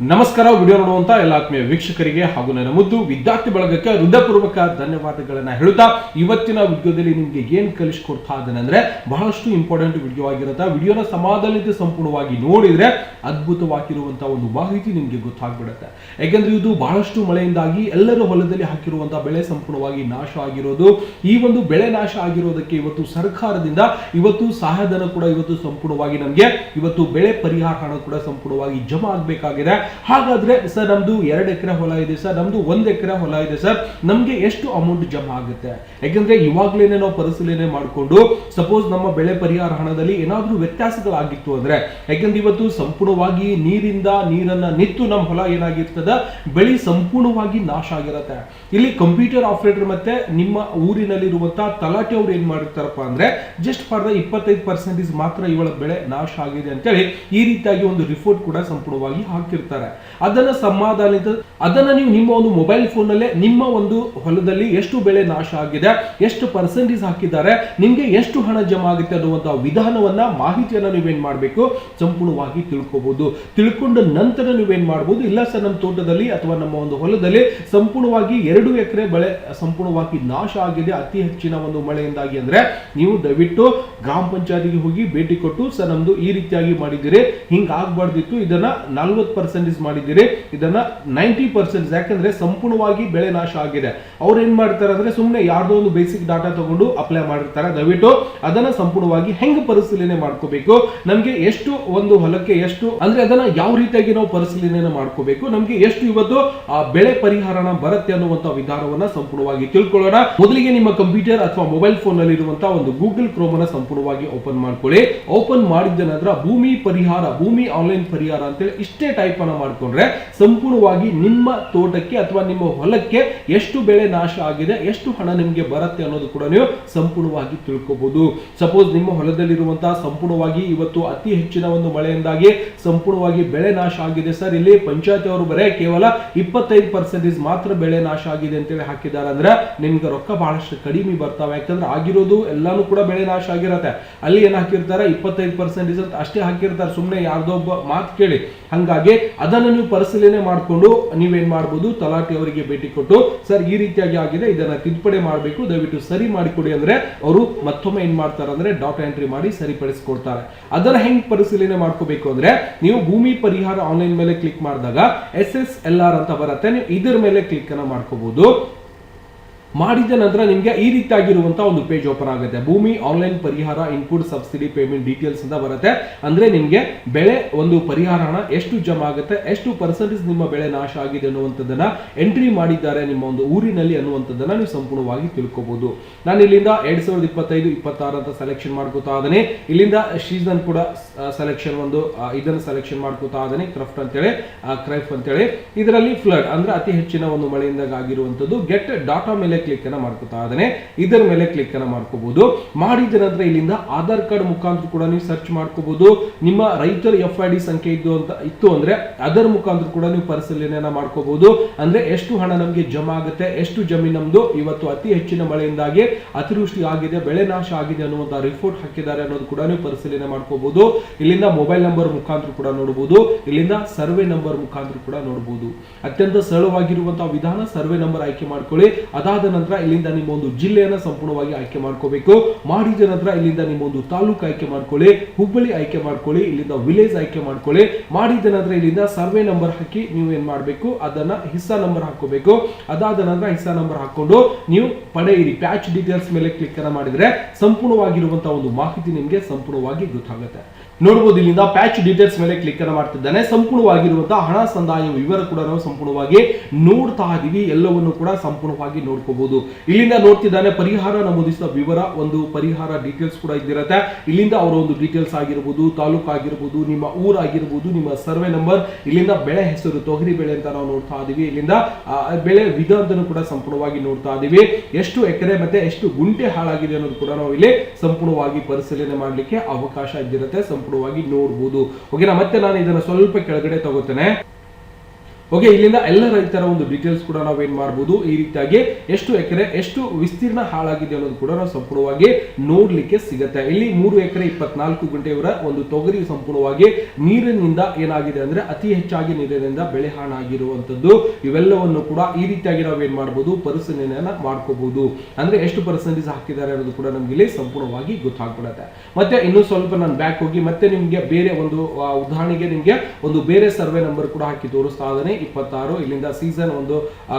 ನಮಸ್ಕಾರ, ವಿಡಿಯೋ ನೋಡುವಂತ ಎಲ್ಲ ಆತ್ಮೀಯ ವೀಕ್ಷಕರಿಗೆ ಹಾಗೂ ನನ್ನ ಮುದ್ದು ವಿದ್ಯಾರ್ಥಿ ಬಳಗಕ್ಕೆ ಹೃದಯಪೂರ್ವಕ ಧನ್ಯವಾದಗಳನ್ನ ಹೇಳುತ್ತಾ, ಇವತ್ತಿನ ವಿಡಿಯೋದಲ್ಲಿ ನಿಮ್ಗೆ ಏನ್ ಕಲಿಸ್ಕೊಡ್ತಾ ಇದ್ದೇನೆ ಬಹಳಷ್ಟು ಇಂಪಾರ್ಟೆಂಟ್ ವಿಡಿಯೋ ಆಗಿರುತ್ತೆ. ವಿಡಿಯೋನ ಸಮಾಧಾನದಿಂದ ಸಂಪೂರ್ಣವಾಗಿ ನೋಡಿದ್ರೆ ಅದ್ಭುತವಾಗಿರುವಂತ ಒಂದು ಮಾಹಿತಿ ನಿಮ್ಗೆ ಗೊತ್ತಾಗ್ಬಿಡುತ್ತೆ. ಯಾಕೆಂದ್ರೆ ಇದು ಬಹಳಷ್ಟು ಮಳೆಯಿಂದಾಗಿ ಎಲ್ಲರೂ ಹೊಲದಲ್ಲಿ ಹಾಕಿರುವಂತಹ ಬೆಳೆ ಸಂಪೂರ್ಣವಾಗಿ ನಾಶ ಆಗಿರೋದು. ಈ ಒಂದು ಬೆಳೆ ನಾಶ ಆಗಿರೋದಕ್ಕೆ ಇವತ್ತು ಸರ್ಕಾರದಿಂದ ಇವತ್ತು ಸಹಾಯಧನ ಕೂಡ ಇವತ್ತು ಸಂಪೂರ್ಣವಾಗಿ ನಮಗೆ, ಇವತ್ತು ಬೆಳೆ ಪರಿಹಾರ ಹಣ ಕೂಡ ಸಂಪೂರ್ಣವಾಗಿ ಜಮಾ ಆಗ್ಬೇಕಾಗಿದೆ. ಹಾಗಾದ್ರೆ, ಸರ್, ನಮ್ದು ಎರಡು ಎಕರೆ ಹೊಲ ಇದೆ, ಸರ್, ನಮ್ದು ಒಂದ್ ಎಕರೆ ಹೊಲ ಇದೆ, ಸರ್, ನಮ್ಗೆ ಎಷ್ಟು ಅಮೌಂಟ್ ಜಮಾ ಆಗುತ್ತೆ? ಯಾಕಂದ್ರೆ, ಇವಾಗ್ಲೇನೆ ನಾವು ಪರಿಶೀಲನೆ ಮಾಡಿಕೊಂಡು ಸಪೋಸ್ ನಮ್ಮ ಬೆಳೆ ಪರಿಹಾರ ಹಣದಲ್ಲಿ ಏನಾದರೂ ವ್ಯತ್ಯಾಸಗಳಾಗಿತ್ತು ಅಂದ್ರೆ, ಯಾಕಂದ್ರೆ ಇವತ್ತು ಸಂಪೂರ್ಣವಾಗಿ ನೀರಿಂದ ನೀರನ್ನ ನಿತ್ತು ನಮ್ಮ ಹೊಲ ಏನಾಗಿರ್ತದ, ಬೆಳಿ ಸಂಪೂರ್ಣವಾಗಿ ನಾಶ ಆಗಿರತ್ತೆ. ಇಲ್ಲಿ ಕಂಪ್ಯೂಟರ್ ಆಪರೇಟರ್ ಮತ್ತೆ ನಿಮ್ಮ ಊರಿನಲ್ಲಿರುವಂತಹ ತಲಾಟೆ ಅವ್ರು ಏನ್ ಮಾಡಿರ್ತಾರಪ್ಪ ಅಂದ್ರೆ ಜಸ್ಟ್ ಫಾರ್ ದ ಇಪ್ಪತ್ತೈದು ಪರ್ಸೆಂಟೇಜ್ ಮಾತ್ರ ಇವಳ ಬೆಳೆ ನಾಶ ಆಗಿದೆ ಅಂತೇಳಿ ಈ ರೀತಿಯಾಗಿ ಒಂದು ರಿಪೋರ್ಟ್ ಕೂಡ ಸಂಪೂರ್ಣವಾಗಿ ಹಾಕಿರ್ತಾರೆ. ಅದನ್ನ ಸಮಾಧಾನಿತ ಅದನ್ನ ನೀವು ನಿಮ್ಮ ಒಂದು ಮೊಬೈಲ್ ಫೋನ್ ಅಲ್ಲೇ ನಿಮ್ಮ ಒಂದು ಹೊಲದಲ್ಲಿ ಎಷ್ಟು ಬೆಳೆ ನಾಶ ಆಗಿದೆ, ಎಷ್ಟು ಪರ್ಸೆಂಟೇಜ್ ಹಾಕಿದ್ದಾರೆ, ನಿಮ್ಗೆ ಎಷ್ಟು ಹಣ ಜಮಾ ಆಗುತ್ತೆ ಅನ್ನುವಂತಹ ವಿಧಾನವನ್ನ, ಮಾಹಿತಿಯನ್ನ ನೀವೇನ್ ಮಾಡಬೇಕು? ಸಂಪೂರ್ಣವಾಗಿ ತಿಳ್ಕೊಬಹುದು ತಿಳ್ಕೊಂಡ ನಂತರ ನೀವೇನ್ ಮಾಡಬಹುದು ಇಲ್ಲ ಸರ್ ನಮ್ಮ ತೋಟದಲ್ಲಿ ಅಥವಾ ನಮ್ಮ ಒಂದು ಹೊಲದಲ್ಲಿ ಸಂಪೂರ್ಣವಾಗಿ ಎರಡು ಎಕರೆ ಬೆಳೆ ಸಂಪೂರ್ಣವಾಗಿ ನಾಶ ಆಗಿದೆ, ಅತಿ ಹೆಚ್ಚಿನ ಒಂದು ಮಳೆಯಿಂದಾಗಿ ಅಂದ್ರೆ, ನೀವು ದಯವಿಟ್ಟು ಗ್ರಾಮ ಪಂಚಾಯತಿಗೆ ಹೋಗಿ ಭೇಟಿ ಕೊಟ್ಟು, ಸರ್, ನಮ್ದು ಈ ರೀತಿಯಾಗಿ ಮಾಡಿದಿರಿ ಹಿಂಗ ಆಗ್ಬಾರ್ದಿತ್ತು ಇದನ್ನ ನಲ್ವತ್ತು ಪರ್ಸೆಂಟೇಜ್ ಮಾಡಿದ್ದೀರಿ, ಇದನ್ನ ನೈಂಟಿ ಪರ್ಸೆಂಟ್ ಯಾಕಂದ್ರೆ ಸಂಪೂರ್ಣವಾಗಿ ಬೆಳೆ ನಾಶ ಆಗಿದೆ. ಅವ್ರು ಏನ್ ಮಾಡ್ತಾರೆ ಅಂದ್ರೆ ಸುಮ್ಮನೆ ಯಾರ್ದೋ ಒಂದು ಬೇಸಿಕ್ ಡಾಟಾ ತಗೊಂಡು ಅಪ್ಲೈ ಮಾಡಿರ್ತಾರೆ. ದಯವಿಟ್ಟು ಅದನ್ನ ಸಂಪೂರ್ಣವಾಗಿ ಹೆಂಗ್ ಪರಿಶೀಲನೆ ಮಾಡ್ಕೋಬೇಕು? ನಮ್ಗೆ ಎಷ್ಟು ಒಂದು ಹೊಲಕ್ಕೆ ಎಷ್ಟು, ಅಂದ್ರೆ ಅದನ್ನ ಯಾವ ರೀತಿಯಾಗಿ ನಾವು ಪರಿಶೀಲನೆ ಮಾಡ್ಕೋಬೇಕು? ನಮ್ಗೆ ಎಷ್ಟು ಇವತ್ತು ಆ ಬೆಳೆ ಪರಿಹಾರನ ಬರುತ್ತೆ ಅನ್ನುವಂತ ವಿಧಾನವನ್ನ ಸಂಪೂರ್ಣವಾಗಿ ತಿಳ್ಕೊಳ್ಳೋಣ. ಮೊದಲಿಗೆ ನಿಮ್ಮ ಕಂಪ್ಯೂಟರ್ ಅಥವಾ ಮೊಬೈಲ್ ಫೋನ್ನಲ್ಲಿ ಇರುವಂತಹ ಒಂದು ಗೂಗಲ್ ಕ್ರೋಮ್ ಅನ್ನ ಸಂಪೂರ್ಣವಾಗಿ ಓಪನ್ ಮಾಡ್ಕೊಳ್ಳಿ. ಓಪನ್ ಮಾಡಿದ ನಂತರ ಭೂಮಿ ಪರಿಹಾರ, ಭೂಮಿ ಆನ್ಲೈನ್ ಪರಿಹಾರ ಅಂತೇಳಿ ಇಷ್ಟೇ ಟೈಪ್ ಅನ್ನ ಮಾಡ್ಕೊಂಡ್ರೆ ಸಂಪೂರ್ಣವಾಗಿ ನಿಮ್ಮ ತೋಟಕ್ಕೆ ಅಥವಾ ನಿಮ್ಮ ಹೊಲಕ್ಕೆ ಎಷ್ಟು ಬೆಳೆ ನಾಶ ಆಗಿದೆ, ಎಷ್ಟು ಹಣ ನಿಮಗೆ ಬರುತ್ತೆ ಅನ್ನೋದು ಕೂಡ ನೀವು ಸಂಪೂರ್ಣವಾಗಿ ತಿಳ್ಕೊಬಹುದು ಸಪೋಸ್ ನಿಮ್ಮ ಹೊಲದಲ್ಲಿರುವಂತಹ ಸಂಪೂರ್ಣವಾಗಿ ಇವತ್ತು ಅತಿ ಹೆಚ್ಚಿನ ಒಂದು ಮಳೆಯಿಂದಾಗಿ ಸಂಪೂರ್ಣವಾಗಿ ಬೆಳೆ ನಾಶ ಆಗಿದೆ ಸರ್. ಇಲ್ಲಿ ಪಂಚಾಯತ್ ಅವರು ಬರೇ ಕೇವಲ ಇಪ್ಪತ್ತೈದು ಪರ್ಸೆಂಟೇಜ್ ಮಾತ್ರ ಬೆಳೆ ನಾಶ ಆಗಿದೆ ಅಂತೇಳಿ ಹಾಕಿದ್ದಾರೆ. ಅಂದ್ರೆ ನಿಮ್ಗೆ ರೊಕ್ಕ ಬಹಳಷ್ಟು ಕಡಿಮೆ ಬರ್ತಾವೆ. ಯಾಕಂದ್ರೆ ಆಗಿರೋದು ಎಲ್ಲಾನು ಕೂಡ ಬೆಳೆ ನಾಶ ಆಗಿರತ್ತೆ. ಅಲ್ಲಿ ಏನ್ ಹಾಕಿರ್ತಾರೆ? ಇಪ್ಪತ್ತೈದು ಪರ್ಸೆಂಟೇಜ್ ಅಂತ ಅಷ್ಟೇ ಹಾಕಿರ್ತಾರೆ. ಸುಮ್ಮನೆ ಯಾರ್ದೊಬ್ಬ ಮಾತು ಕೇಳಿ. ಹಂಗಾಗಿ ಅದನ್ನು ನೀವು ಪರಿಶೀಲನೆ ಮಾಡಿಕೊಂಡು ನೀವೇನು ಮಾಡ್ಬೋದು ತಲಾಟಿ ಅವರಿಗೆ ಭೇಟಿ ಕೊಟ್ಟು, ಸರ್, ಈ ರೀತಿಯಾಗಿ ಆಗಿದೆ, ಇದನ್ನ ತಿದ್ದುಪಡಿ ಮಾಡಬೇಕು, ದಯವಿಟ್ಟು ಸರಿ ಮಾಡಿಕೊಡಿ ಅಂದ್ರೆ ಅವರು ಮತ್ತೊಮ್ಮೆ ಏನ್ ಮಾಡ್ತಾರೆ ಅಂದ್ರೆ ಡಾಟಾ ಎಂಟ್ರಿ ಮಾಡಿ ಸರಿಪಡಿಸಿಕೊಡ್ತಾರೆ. ಅದನ್ನ ಹೆಂಗ್ ಪರಿಶೀಲನೆ ಮಾಡ್ಕೋಬೇಕು ಅಂದ್ರೆ, ನೀವು ಭೂಮಿ ಪರಿಹಾರ ಆನ್ಲೈನ್ ಮೇಲೆ ಕ್ಲಿಕ್ ಮಾಡಿದಾಗ ಎಸ್ ಎಸ್ ಎಲ್ ಆರ್ ಅಂತ ಬರುತ್ತೆ, ನೀವು ಇದರ ಮೇಲೆ ಕ್ಲಿಕ್ ಅನ್ನ ಮಾಡ್ಕೋಬಹುದು ಮಾಡಿದ ನಂತರ ನಿಮಗೆ ಈ ರೀತಿಯಾಗಿರುವಂತಹ ಒಂದು ಪೇಜ್ ಓಪನ್ ಆಗುತ್ತೆ. ಭೂಮಿ ಆನ್ಲೈನ್ ಪರಿಹಾರ ಇನ್ಪುಟ್ ಸಬ್ಸಿಡಿ ಪೇಮೆಂಟ್ ಡೀಟೇಲ್ಸ್ ಅಂತ ಬರುತ್ತೆ. ಅಂದ್ರೆ ನಿಮಗೆ ಬೆಳೆ ಒಂದು ಪರಿಹಾರ ಎಷ್ಟು ಜಮಾ ಆಗುತ್ತೆ, ಎಷ್ಟು ಪರ್ಸೆಂಟೇಜ್ ನಿಮ್ಮ ಬೆಳೆ ನಾಶ ಆಗಿದೆ ಅನ್ನುವಂಥದ್ದನ್ನ ಎಂಟ್ರಿ ಮಾಡಿದ್ದಾರೆ ನಿಮ್ಮ ಒಂದು ಊರಿನಲ್ಲಿ ಅನ್ನುವಂಥದ್ದನ್ನ ನೀವು ಸಂಪೂರ್ಣವಾಗಿ ತಿಳ್ಕೋಬಹುದು ನಾನು ಇಲ್ಲಿಂದ ಎರಡ್ ಸಾವಿರದ ಇಪ್ಪತ್ತೈದು, ಇಪ್ಪತ್ತಾರು ಅಂತ ಸೆಲೆಕ್ಷನ್ ಮಾಡ್ಕೋತಾ ಇದ್ದಾನೆ. ಇಲ್ಲಿಂದ ಸೀಸನ್ ಕೂಡ ಸೆಲೆಕ್ಷನ್ ಒಂದು ಇದನ್ನು ಇದನ್ನ ಸೆಲೆಕ್ಷನ್ ಮಾಡ್ಕೋತಾ ಇದ್ದಾನೆ. ಕ್ರಫ್ಟ್ ಅಂತೇಳಿ ಕ್ರೈಫ್ ಅಂತೇಳಿ. ಇದರಲ್ಲಿ ಫ್ಲಡ್ ಅಂದ್ರೆ ಅತಿ ಹೆಚ್ಚಿನ ಒಂದು ಮಳೆಯಿಂದಾಗಿರುವಂಥದ್ದು ಗೆಟ್ ಡಾಟಾ ಮೇಲೆ ಕ್ಲಿಕ್ ಅನ್ನ ಮಾಡ್ಕೋತಾ ಇದ್ದಾನೆ. ಇದರ ಮೇಲೆ ಕ್ಲಿಕ್ ಅನ್ನ ಮಾಡ್ಕೋಬಹುದು ಮಾಡಿದ ನಂತರ ಇಲ್ಲಿಂದ ಆಧಾರ್ ಕಾರ್ಡ್ ಮುಖಾಂತರ ಕೂಡ ನೀವು ಸರ್ಚ್ ಮಾಡ್ಕೋಬಹುದು ನಿಮ್ಮ ರೈತರ ಎಫ್ ಐ ಡಿ ಸಂಖ್ಯೆ ಇದ್ದು ಅಂತ, ಇತ್ತು ಅಂದ್ರೆ ಅದರ ಮುಖಾಂತರ ಕೂಡ ನೀವು ಪರಿಶೀಲನೆ ಮಾಡ್ಕೋಬಹುದು ಅಂದ್ರೆ ಎಷ್ಟು ಹಣ ನಮಗೆ ಜಮಾ ಆಗುತ್ತೆ, ಎಷ್ಟು ಜಮೀನು ನಮ್ದು, ಇವತ್ತು ಅತಿ ಹೆಚ್ಚಿನ ಮಳೆಯಿಂದಾಗಿ ಅತಿವೃಷ್ಟಿ ಆಗಿದೆ, ಬೆಳೆ ನಾಶ ಆಗಿದೆ ಅನ್ನುವಂತ ರಿಪೋರ್ಟ್ ಹಾಕಿದ್ದಾರೆ ಅನ್ನೋದು ಕೂಡ ನೀವು ಪರಿಶೀಲನೆ ಮಾಡ್ಕೋಬಹುದು ಇಲ್ಲಿಂದ ಮೊಬೈಲ್ ನಂಬರ್ ಮುಖಾಂತರ ಕೂಡ ನೋಡಬಹುದು ಇಲ್ಲಿಂದ ಸರ್ವೆ ನಂಬರ್ ಮುಖಾಂತರ ಕೂಡ ನೋಡಬಹುದು ಅತ್ಯಂತ ಸರಳವಾಗಿರುವಂತಹ ವಿಧಾನ ಸರ್ವೆ ನಂಬರ್ ಆಯ್ಕೆ ಮಾಡ್ಕೊಳ್ಳಿ. ಅದಾದ ನಂತರ ಇಲ್ಲಿಂದ ನಿಮ್ಮ ಒಂದು ಜಿಲ್ಲೆಯನ್ನ ಸಂಪೂರ್ಣವಾಗಿ ಆಯ್ಕೆ ಮಾಡ್ಕೋಬೇಕು. ಮಾಡಿದ ನಂತರ ಇಲ್ಲಿಂದ ನಿಮ್ಮ ಒಂದು ತಾಲೂಕು ಆಯ್ಕೆ ಮಾಡ್ಕೊಳ್ಳಿ, ಹುಬ್ಬಳ್ಳಿ ಆಯ್ಕೆ ಮಾಡ್ಕೊಳ್ಳಿ, ಇಲ್ಲಿಂದ ವಿಲೇಜ್ ಆಯ್ಕೆ ಮಾಡ್ಕೊಳ್ಳಿ. ಮಾಡಿದ ನಂತರ ಇಲ್ಲಿಂದ ಸರ್ವೆ ನಂಬರ್ ಹಾಕಿ ನೀವು ಏನ್ ಮಾಡಬೇಕು, ಅದನ್ನ ಹಿಸ್ಸಾ ನಂಬರ್ ಹಾಕೋಬೇಕು ಅದಾದ ನಂತರ ಹಿಸ್ಸಾ ನಂಬರ್ ಹಾಕೊಂಡು ನೀವು ಪಡೆಯಿರಿ. ಪ್ಯಾಚ್ ಡೀಟೇಲ್ಸ್ ಮೇಲೆ ಕ್ಲಿಕ್ ಮಾಡಿದ್ರೆ ಸಂಪೂರ್ಣವಾಗಿರುವಂತಹ ಒಂದು ಮಾಹಿತಿ ನಿಮಗೆ ಸಂಪೂರ್ಣವಾಗಿ ಗೊತ್ತಾಗುತ್ತೆ. ನೋಡಬಹುದು ಇಲ್ಲಿಂದ ಪ್ಯಾಚ್ ಡೀಟೇಲ್ಸ್ ಮೇಲೆ ಕ್ಲಿಕ್ ಅನ್ನು ಮಾಡ್ತಿದ್ದಾನೆ. ಸಂಪೂರ್ಣವಾಗಿರುವಂತಹ ಹಣ ಸಂದಾಯ ವಿವರ ಕೂಡ ನಾವು ಸಂಪೂರ್ಣವಾಗಿ ನೋಡ್ತಾ ಇದೀವಿ. ಎಲ್ಲವನ್ನು ಕೂಡ ಸಂಪೂರ್ಣವಾಗಿ ನೋಡ್ಕೋಬಹುದು ಇಲ್ಲಿಂದ ನೋಡ್ತಿದ್ದಾನೆ, ಪರಿಹಾರ ನಮೂದಿಸಿದ ವಿವರ, ಒಂದು ಪರಿಹಾರ ಡೀಟೇಲ್ಸ್ ಕೂಡ ಇದ್ದಿರತ್ತೆ. ಇಲ್ಲಿಂದ ಅವರ ಒಂದು ಡೀಟೇಲ್ಸ್ ಆಗಿರ್ಬೋದು, ತಾಲೂಕು ಆಗಿರ್ಬೋದು, ನಿಮ್ಮ ಊರಾಗಿರ್ಬೋದು ನಿಮ್ಮ ಸರ್ವೆ ನಂಬರ್, ಇಲ್ಲಿಂದ ಬೆಳೆ ಹೆಸರು, ತೊಗರಿ ಬೆಳೆ ಅಂತ ನಾವು ನೋಡ್ತಾ ಇದೀವಿ. ಇಲ್ಲಿಂದ ಬೆಳೆ ವಿಧ ಕೂಡ ಸಂಪೂರ್ಣವಾಗಿ ನೋಡ್ತಾ ಇದೀವಿ. ಎಷ್ಟು ಎಕರೆ ಮತ್ತೆ ಎಷ್ಟು ಗುಂಟೆ ಹಾಳಾಗಿದೆ ಅನ್ನೋದು ಕೂಡ ನಾವು ಇಲ್ಲಿ ಸಂಪೂರ್ಣವಾಗಿ ಪರಿಶೀಲನೆ ಮಾಡಲಿಕ್ಕೆ ಅವಕಾಶ ಇದ್ದಿರುತ್ತೆ. ಸಂಪೂರ್ಣವಾಗಿ ನೋಡಬಹುದು ಓಕೆನಾ ಮತ್ತೆ ನಾನು ಇದನ್ನು ಸ್ವಲ್ಪ ಕೆಳಗಡೆ ತಗೋತೇನೆ. ಓಕೆ ಇಲ್ಲಿಂದ ಎಲ್ಲ ರೈತರ ಒಂದು ಡೀಟೇಲ್ಸ್ ಕೂಡ ನಾವು ಏನ್ ಮಾಡಬಹುದು ಈ ರೀತಿಯಾಗಿ ಎಷ್ಟು ಎಕರೆ, ಎಷ್ಟು ವಿಸ್ತೀರ್ಣ ಹಾಳಾಗಿದೆ ಅನ್ನೋದು ಕೂಡ ನಾವು ಸಂಪೂರ್ಣವಾಗಿ ನೋಡ್ಲಿಕ್ಕೆ ಸಿಗುತ್ತೆ. ಇಲ್ಲಿ ಮೂರು ಎಕರೆ ಇಪ್ಪತ್ನಾಲ್ಕು ಗಂಟೆಯವರ ಒಂದು ತೊಗರಿ ಸಂಪೂರ್ಣವಾಗಿ ನೀರಿನಿಂದ ಏನಾಗಿದೆ ಅಂದ್ರೆ ಅತಿ ಹೆಚ್ಚಾಗಿ ನೀರಿನಿಂದ ಬೆಳೆ ಹಾಳಾಗಿರುವಂತದ್ದು. ಇವೆಲ್ಲವನ್ನು ಕೂಡ ಈ ರೀತಿಯಾಗಿ ನಾವು ಏನ್ ಮಾಡಬಹುದು ಪರಿಶೀಲನೆಯನ್ನ ಮಾಡ್ಕೋಬಹುದು ಅಂದ್ರೆ ಎಷ್ಟು ಪರ್ಸೆಂಟೇಜ್ ಹಾಕಿದ್ದಾರೆ ಅನ್ನೋದು ಕೂಡ ನಮ್ಗೆ ಇಲ್ಲಿ ಸಂಪೂರ್ಣವಾಗಿ ಗೊತ್ತಾಗ್ಬಿಡುತ್ತೆ. ಮತ್ತೆ ಇನ್ನು ಸ್ವಲ್ಪ ನಾನು ಬ್ಯಾಕ್ ಹೋಗಿ ಮತ್ತೆ ನಿಮ್ಗೆ ಬೇರೆ ಒಂದು ಉದಾಹರಣೆಗೆ ನಿಮ್ಗೆ ಒಂದು ಬೇರೆ ಸರ್ವೆ ನಂಬರ್ ಕೂಡ ಹಾಕಿ ತೋರಿಸ್ತಾ ಇದ್ದಾನೆ. ಇಪ್ಪತ್ತಾರು. ಇಲ್ಲಿಂದ ಸೀಸನ್ ಒಂದು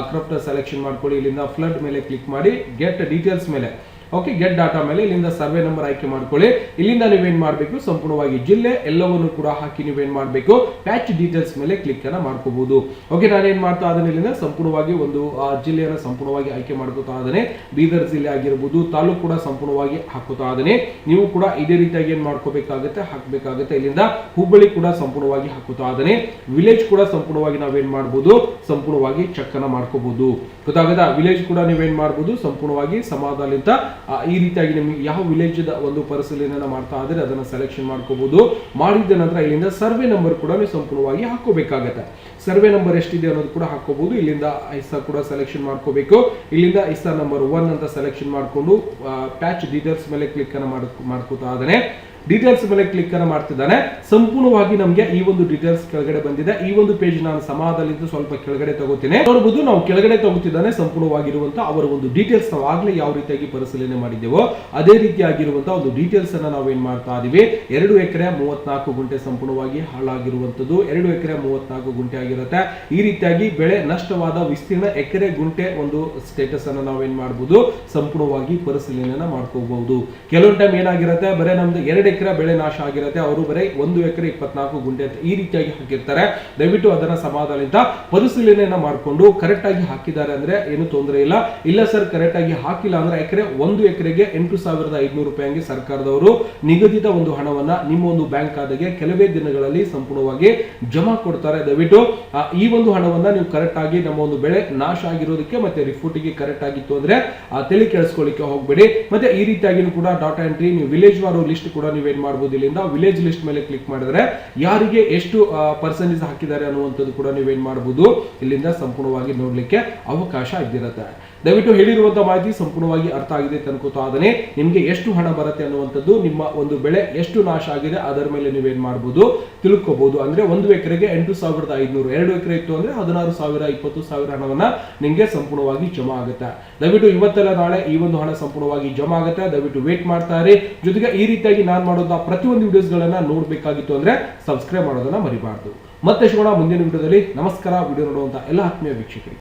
ಕ್ರಾಫ್ಟ್ ಸೆಲೆಕ್ಷನ್ ಮಾಡ್ಕೊಳ್ಳಿ. ಇಲ್ಲಿಂದ ಫ್ಲಡ್ ಮೇಲೆ ಕ್ಲಿಕ್ ಮಾಡಿ ಗೆಟ್ ಡೀಟೇಲ್ಸ್ ಮೇಲೆ. ಓಕೆ ಗೆಟ್ ಡಾಟಾ ಮೇಲೆ ಇಲ್ಲಿಂದ ಸರ್ವೆ ನಂಬರ್ ಆಯ್ಕೆ ಮಾಡ್ಕೊಳ್ಳಿ. ಇಲ್ಲಿಂದ ನೀವೇನ್ ಮಾಡಬೇಕು? ಸಂಪೂರ್ಣವಾಗಿ ಜಿಲ್ಲೆ ಎಲ್ಲವನ್ನು ಕೂಡ ಹಾಕಿ ನೀವೇನ್ ಮಾಡಬೇಕು? ಪ್ಯಾಚ್ ಡೀಟೇಲ್ಸ್ ಮೇಲೆ ಕ್ಲಿಕ್ ಅನ್ನ ಮಾಡ್ಕೋಬಹುದು ಓಕೆ ನಾನೇನ್ ಮಾಡ್ತಾ ಇದ್ದೇನೆ ಇಲ್ಲಿಂದ? ಸಂಪೂರ್ಣವಾಗಿ ಒಂದು ಜಿಲ್ಲೆಯನ್ನು ಸಂಪೂರ್ಣವಾಗಿ ಆಯ್ಕೆ ಮಾಡ್ಕೋತಾ ಇದ್ದೇನೆ. ಬೀದರ್ ಜಿಲ್ಲೆ ಆಗಿರ್ಬೋದು ತಾಲೂಕು ಕೂಡ ಸಂಪೂರ್ಣವಾಗಿ ಹಾಕೋತಾ ಇದ್ದೇನೆ. ನೀವು ಕೂಡ ಇದೇ ರೀತಿಯಾಗಿ ಏನ್ ಮಾಡ್ಕೋಬೇಕಾಗುತ್ತೆ? ಹಾಕಬೇಕಾಗುತ್ತೆ. ಇಲ್ಲಿಂದ ಹುಬ್ಬಳ್ಳಿ ಕೂಡ ಸಂಪೂರ್ಣವಾಗಿ ಹಾಕೋತಾ ಇದ್ದೇನೆ. ವಿಲೇಜ್ ಕೂಡ ಸಂಪೂರ್ಣವಾಗಿ ನಾವೇನ್ ಮಾಡ್ಬೋದು? ಸಂಪೂರ್ಣವಾಗಿ ಚೆಕ್ ಅನ್ನ ಮಾಡ್ಕೋಬಹುದು ಗೊತ್ತಾಗದ? ವಿಲೇಜ್ ಕೂಡ ನೀವೇನ್ ಮಾಡ್ಬೋದು? ಸಂಪೂರ್ಣವಾಗಿ ಸಮಾಧಾನಲಿಂದ ಆ, ಈ ರೀತಿಯಾಗಿ ನಿಮಗೆ ಯಾವ ವಿಲೇಜ್ ಒಂದು ಪರಿಶೀಲನೆ ಮಾಡ್ತಾ ಇದ್ರೆ ಅದನ್ನು ಸೆಲೆಕ್ಷನ್ ಮಾಡ್ಕೋಬಹುದು ಮಾಡಿದ ನಂತರ ಇಲ್ಲಿಂದ ಸರ್ವೆ ನಂಬರ್ ಕೂಡ ನೀವು ಸಂಪೂರ್ಣವಾಗಿ ಹಾಕೋಬೇಕಾಗತ್ತೆ ಸರ್ವೆ ನಂಬರ್ ಎಷ್ಟಿದೆ ಅನ್ನೋದು ಕೂಡ ಹಾಕೋಬಹುದು ಇಲ್ಲಿಂದ ಐಸಾ ಕೂಡ ಸೆಲೆಕ್ಷನ್ ಮಾಡ್ಕೋಬೇಕು. ಇಲ್ಲಿಂದ ಐಸಾ ನಂಬರ್ ಒನ್ ಅಂತ ಸೆಲೆಕ್ಷನ್ ಮಾಡ್ಕೊಂಡು ಪ್ಯಾಚ್ ಡೀಟೇಲ್ಸ್ ಮೇಲೆ ಕ್ಲಿಕ್ ಅನ್ನು ಮಾಡ್, ಮಾಡ್ಕೋತಾ ಇದ್ದಾನೆ. ಡೀಟೇಲ್ಸ್ ಮೇಲೆ ಕ್ಲಿಕ್ ಅನ್ನು ಮಾಡ್ತಿದ್ದಾನೆ. ಸಂಪೂರ್ಣವಾಗಿ ನಮಗೆ ಈ ಒಂದು ಡೀಟೇಲ್ಸ್ ಕೆಳಗಡೆ ಬಂದಿದೆ. ಈ ಒಂದು ಪೇಜ್ ನಾನು ಸಮಾಧಾನದಿಂದ ಸ್ವಲ್ಪ ಕೆಳಗಡೆ ತಗೋತೀನಿ. ನೋಡಬಹುದು ನಾವು ಕೆಳಗಡೆ ತಗೋತಿದ್ದಾನೆ. ಸಂಪೂರ್ಣವಾಗಿರುವಂತಹ ಅವರ ಒಂದು ಡೀಟೇಲ್ಸ್ ನಾವು ಆಗ್ಲೇ ಯಾವ ರೀತಿಯಾಗಿ ಪರಿಶೀಲನೆ ಮಾಡಿದ್ದೇವೋ, ಅದೇ ರೀತಿಯಾಗಿರುವಂತಹ ಒಂದು ಡೀಟೇಲ್ಸ್ ಅನ್ನ ನಾವು ಏನ್ ಮಾಡ್ತಾ ಇದೀವಿ? ಎರಡು ಎಕರೆ ಮೂವತ್ನಾಲ್ಕು ಗುಂಟೆ ಸಂಪೂರ್ಣವಾಗಿ ಹಾಳಾಗಿರುವಂತದ್ದು ಎರಡು ಎಕರೆ ಮೂವತ್ನಾಲ್ಕು ಗುಂಟೆ ಆಗಿರುತ್ತೆ. ಈ ರೀತಿಯಾಗಿ ಬೆಳೆ ನಷ್ಟವಾದ ವಿಸ್ತೀರ್ಣ ಎಕರೆ ಗುಂಟೆ ಒಂದು ಸ್ಟೇಟಸ್ ಅನ್ನ ನಾವೇನ್ ಮಾಡಬಹುದು ಸಂಪೂರ್ಣವಾಗಿ ಪರಿಶೀಲನೆ ಮಾಡ್ಕೋಬಹುದು. ಕೆಲವೊಂದು ಟೈಮ್ ಏನಾಗಿರುತ್ತೆ? ಬರೀ ನಮ್ದು ಎರಡು ಎಕರೆ ಬೆಳೆ ನಾಶ ಆಗಿರುತ್ತೆ. ಅವರು ಬರೀ ಒಂದು ಎಕರೆ ಇಪ್ಪತ್ನಾಲ್ಕು ಗುಂಟೆ ಅಂತ ಈ ರೀತಿಯಾಗಿ ಹಾಕಿರ್ತಾರೆ. ದಯವಿಟ್ಟು ಅದರ ಸಮಾಧಾನದಿಂದ ಪರಿಶೀಲನೆಯನ್ನ ಮಾಡಿಕೊಂಡು ಕರೆಕ್ಟ್ ಆಗಿ ಹಾಕಿದ್ದಾರೆ ಅಂದ್ರೆ ಏನು ತೊಂದರೆ ಇಲ್ಲ. ಇಲ್ಲ ಸರ್ ಕರೆಕ್ಟ್ ಆಗಿ ಹಾಕಿಲ್ಲ ಅಂದ್ರೆ ಎಕರೆ ಒಂದು ಎಕರೆಗೆ ಎಂಟು ಸಾವಿರದ ಐದುನೂರು ರೂಪಾಯಿ ಸರ್ಕಾರದವರು ನಿಗದಿತ ಒಂದು ಹಣವನ್ನ ನಿಮ್ಮ ಒಂದು ಬ್ಯಾಂಕ್ ಖಾತೆಗೆ ಕೆಲವೇ ದಿನಗಳಲ್ಲಿ ಸಂಪೂರ್ಣವಾಗಿ ಜಮಾ ಕೊಡ್ತಾರೆ. ದಯವಿಟ್ಟು ಈ ಒಂದು ಹಣವನ್ನ ನೀವು ಕರೆಕ್ಟ್ ಆಗಿ ನಮ್ಮ ಒಂದು ಬೆಳೆ ನಾಶ ಆಗಿರೋದಕ್ಕೆ ಮತ್ತೆ ರಿಪೋರ್ಟಿಗೆ ಕರೆಕ್ಟ್ ಆಗಿತ್ತು ಅಂದ್ರೆ ತಲೆ ಕೆಡಿಸ್ಕೊಳ್ಳಿಕ್ಕೆ ಹೋಗ್ಬೇಡಿ. ಮತ್ತೆ ಈ ರೀತಿಯಾಗಿ ಕೂಡ ಡಾಟಾ ಎಂಟ್ರಿ ನೀವು ವಿಲೇಜ್ ವಾರು ಲಿಸ್ಟ್ ಕೂಡ ನೀವೇನ್ ಮಾಡ್ಬೋದು ಇಲ್ಲಿಂದ ವಿಲೇಜ್ ಲಿಸ್ಟ್ ಮೇಲೆ ಕ್ಲಿಕ್ ಮಾಡಿದ್ರೆ ಯಾರಿಗೆ ಎಷ್ಟು ಪರ್ಸೆಂಟೇಜ್ ಹಾಕಿದ್ದಾರೆ ಅನ್ನುವಂಥದ್ದು ಕೂಡ ನೀವೇನ್ ಮಾಡಬಹುದು ಇಲ್ಲಿಂದ ಸಂಪೂರ್ಣವಾಗಿ ನೋಡ್ಲಿಕ್ಕೆ ಅವಕಾಶ ಇದ್ದಿರುತ್ತೆ. ದಯವಿಟ್ಟು ಹೇಳಿರುವಂತಹ ಮಾಹಿತಿ ಸಂಪೂರ್ಣವಾಗಿ ಅರ್ಥ ಆಗಿದೆ ಇದ್ದೇನೆ. ನಿಮ್ಗೆ ಎಷ್ಟು ಹಣ ಬರುತ್ತೆ ಅನ್ನುವಂಥದ್ದು, ನಿಮ್ಮ ಒಂದು ಬೆಳೆ ಎಷ್ಟು ನಾಶ ಆಗಿದೆ, ಅದರ ಮೇಲೆ ನೀವೇನ್ ಮಾಡಬಹುದು ತಿಳ್ಕೋಬಹುದು ಅಂದ್ರೆ ಒಂದು ಎಕರೆಗೆ ಎಂಟು ಸಾವಿರದ ಐದುನೂರು, ಎರಡು ಎಕರೆ ಇತ್ತು ಅಂದ್ರೆ ಹದಿನಾರು ಸಾವಿರ, ಇಪ್ಪತ್ತು ಸಾವಿರ ಹಣವನ್ನ ನಿಮ್ಗೆ ಸಂಪೂರ್ಣವಾಗಿ ಜಮಾ ಆಗುತ್ತೆ. ದಯವಿಟ್ಟು ಇವತ್ತೆಲ್ಲ ನಾಳೆ ಈ ಒಂದು ಹಣ ಸಂಪೂರ್ಣವಾಗಿ ಜಮಾ ಆಗುತ್ತೆ. ದಯವಿಟ್ಟು ವೇಟ್ ಮಾಡ್ತಾ ಇರಿ. ಜೊತೆಗೆ ಈ ರೀತಿಯಾಗಿ ನಾನು ಮಾಡೋದ ಪ್ರತಿಯೊಂದು ವಿಡಿಯೋಸ್ ಗಳನ್ನ ನೋಡ್ಬೇಕಾಗಿತ್ತು ಅಂದ್ರೆ ಸಬ್ಸ್ಕ್ರೈಬ್ ಮಾಡೋದನ್ನ ಮರಿಬಾರ್ದು. ಮತ್ತೆ ಸಿಗೋಣ ಮುಂದಿನ ವಿಡಿಯೋದಲ್ಲಿ ನಮಸ್ಕಾರ ವಿಡಿಯೋ ನೋಡುವಂತ ಎಲ್ಲ ಆತ್ಮೀಯ ವೀಕ್ಷಕರಿಗೆ.